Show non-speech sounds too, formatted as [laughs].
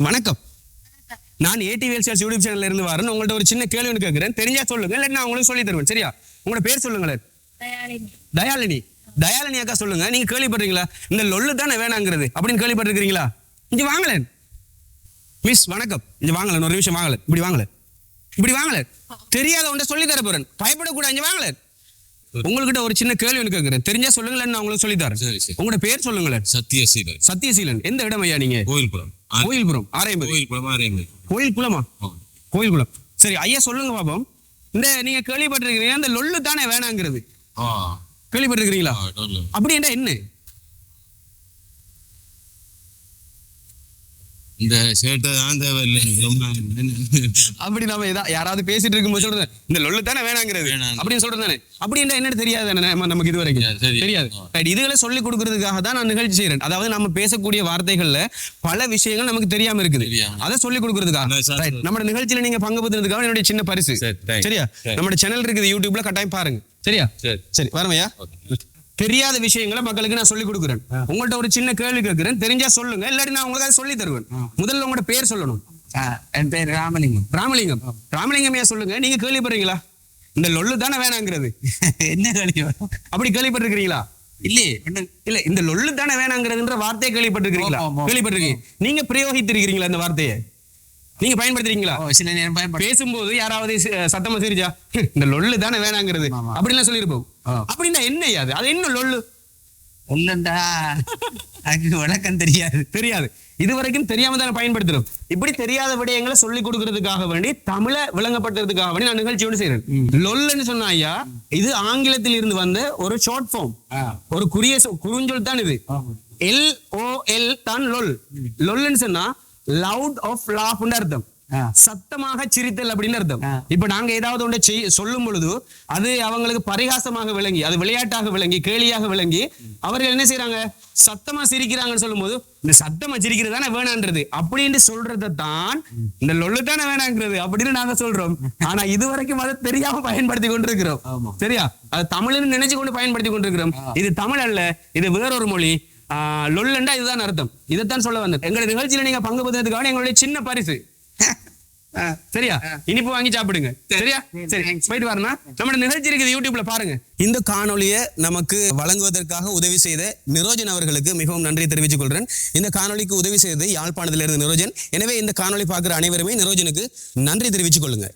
வணக்கம். நான் ADVL sales YouTube சேனல்ல இருந்து வரேன். உங்கள்ட்ட ஒரு சின்ன கேள்வி கேட்கிறேன். தெரிஞ்சா சொல்லுங்க. இல்லை நான் உங்களுக்கு சொல்லி தருவேன். சரியா? உங்களோட பேர் சொல்லுங்களேன். தயாலினி. தயாலினி அக்கா சொல்லுங்க. நீங்க கேள்விப்படுறீங்களா இந்த லொல்லு தானே வேணாங்கிறது. அப்படின்னு கேள்விப்பட்டிருக்கிறீங்களா இங்க வாங்கலேன் மிஸ் வணக்கம். இங்க வாங்கலேன் ஒரு நிமிஷம் வாங்கலேன் இப்படி வாங்கலேன் இப்படி வாங்கலேன் தெரியாத ஒன்றை சொல்லி தர போறேன். பயப்படக்கூடாது. இங்க வாங்கலேன் உங்கள்கிட்ட ஒரு சின்ன கேள்வி ஒன்று கேட்கிறேன் தெரிஞ்சா சொல்லுங்களேன் நான் உங்களுக்கு சொல்லி தரேன். உங்களோட பேர் சொல்லுங்களேன். சத்தியசீலன் சத்யசீலன். எந்த இடம் ஐயா நீங்க? கோயில்புரம். கோயில்புரம் ஆரையம்பதி கோயில்புரம் ஆரையம்பதி கோயில் குளமா கோயில் குளம் சரி ஐயா சொல்லுங்க பாப்போம். இந்த நீங்க கேள்விப்பட்டிருக்கிறீங்க இந்த லொல்லு தானே வேணாங்கிறது. கேள்விப்பட்டிருக்கிறீங்களா. அப்படி என்ன என்ன? இந்த ஷர்ட்டை தான் தேவையில்லை. ரொம்ப அப்படி நாம ஏதா யாராவது பேசிட்டு இருக்கும்போது சொல்றது இந்த லொல்லு தானே வேணாங்கிறது. வேணாங்க. அப்படின்னு சொல்றது தானே. அப்படி என்ன என்னன்னு தெரியாது நம்ம- நமக்கு இது வரைக்கும். தெரியாது, இதுகளை சொல்லி கொடுக்கறதுக்காக தான் நான் நிகழ்ச்சி செய்யறேன் அதாவது நம்ம பேசக்கூடிய வார்த்தைகள்ல பல விஷயங்கள் நமக்கு தெரியாம இருக்குது. அதை சொல்லி கொடுக்கறதுக்காக. நம்ம நிகழ்ச்சியில நீங்க பங்கு பெற்றதுக்காக என்னுடைய சின்ன பரிசு. சரியா? சரி. நம்ம சேனல் இருக்குது யூடியூப்ல கட்டாயம் பாருங்க. சரியா? சரி. சரி வரமையா தெரியாத விஷயங்களை மக்களுக்கு நான் சொல்லி கொடுக்குறேன். உங்கள்ட்ட ஒரு சின்ன கேள்வி கேட்கிறேன். தெரிஞ்சா சொல்லுங்க. இல்லாட்டி நான் உங்களுக்கு அதை சொல்லி தருவேன் முதல்ல உங்களோட பேர் சொல்லணும். என் பேர் ராமலிங்கம். ராமலிங்கம். ராமலிங்கம் ஏன் சொல்லுங்க. நீங்க கேள்விப்படுறீங்களா? இந்த லொல்லு தானே வேணாங்கிறது. [laughs] என்ன கேள்வி? அப்படி கேள்விப்பட்டிருக்கிறீங்களா? இல்லையே இல்ல இந்த லொல்லு தானே வேணாங்கிறதுன்ற வார்த்தையை கேள்விப்பட்டிருக்கிறீங்களா. கேள்விப்பட்டிருக்கீங்க. நீங்க பிரயோகித்திருக்கிறீங்களா இந்த வார்த்தையை? நீங்க பயன்படுத்துறீங்களா? சில நேரம் பேசும்போது யாராவது சத்தமா சிரிச்சா "ஹம், இந்த லொல்லு தானே வேணாங்கிறது. ஆமா. அப்படின்லாம் சொல்லியிருப்போம். அப்படின்னா என்ன அது? அது என்ன லொல்லு? ஒண்ணுண்டா. அதுக்கு விளக்கம் தெரியாது. தெரியாது. இது வரைக்கும் தெரியாம தானே பயன்படுத்துறோம். இப்படி தெரியாத விடயங்களை சொல்லி கொடுக்கறதுக்காக வேண்டி தமிழை விளங்கப்படுத்துறதுக்காக வேண்டி நான் நிகழ்ச்சியோடு செய்யறேன் லொல்லுன்னு சொன்னா ஐயா இது ஆங்கிலத்தில் இருந்து வந்த ஒரு ஷார்ட் ஃபார்ம். ஒரு குறிய குறுஞ்சொல் தான் இது. எல் ஓ எல் தான் லொல். லொல்லுன்னு சொன்னா லவுட் ஆஃப் லாஃப்னு அர்த்தம். சத்தமாக சிரித்தல் அப்படின்னு அர்த்தம். இப்ப நாங்க ஏதாவது ஒன்றை சொல்லும் பொழுது அது அவங்களுக்கு பரிகாசமாக விளங்கி அது விளையாட்டாக விளங்கி கேலியாக விளங்கி அவர்கள் என்ன செய்றாங்க? சத்தமா சிரிக்கிறாங்கன்னு சொல்லும்போது இந்த சத்தமா சிரிக்கிறது தானே வேணான்றது. அப்படின்னு சொல்றதை தான் இந்த லொல்லு தானே வேணாங்கிறது அப்படின்னு நாங்க சொல்றோம். ஆனா இது வரைக்கும் அதை தெரியாம பயன்படுத்தி கொண்டிருக்கிறோம். சரியா? அது தமிழ்னு நினைச்சு கொண்டு பயன்படுத்தி கொண்டிருக்கிறோம். இது தமிழ் அல்ல இது வேறொரு மொழி. லொல்லுண்டா இதுதான் அர்த்தம். இதைத்தான் சொல்ல வந்தேன். எங்களுடைய நிகழ்ச்சியில நீங்க பங்கு பெற்றதுக்காக எங்களுடைய சின்ன பரிசு. சரியா? இனிப்பு வாங்கி சாப்பிடுங்க. சரியா? சரி போயிட்டு வரணும் நம்ம நிகழ்ச்சி இருக்குது யூடியூப்ல பாருங்க. இந்த காணொளியை நமக்கு வழங்குவதற்காக உதவி செய்த நிரோஜன் அவர்களுக்கு மிகவும் நன்றி தெரிவித்துக் கொள்றேன். இந்த காணொளிக்கு உதவி செய்தது யாழ்ப்பாணத்திலிருந்து நிரோஜன். எனவே இந்த காணொளி பார்க்குற அனைவருமே நிரோஜனுக்கு நன்றி தெரிவித்துக் கொள்ளுங்க.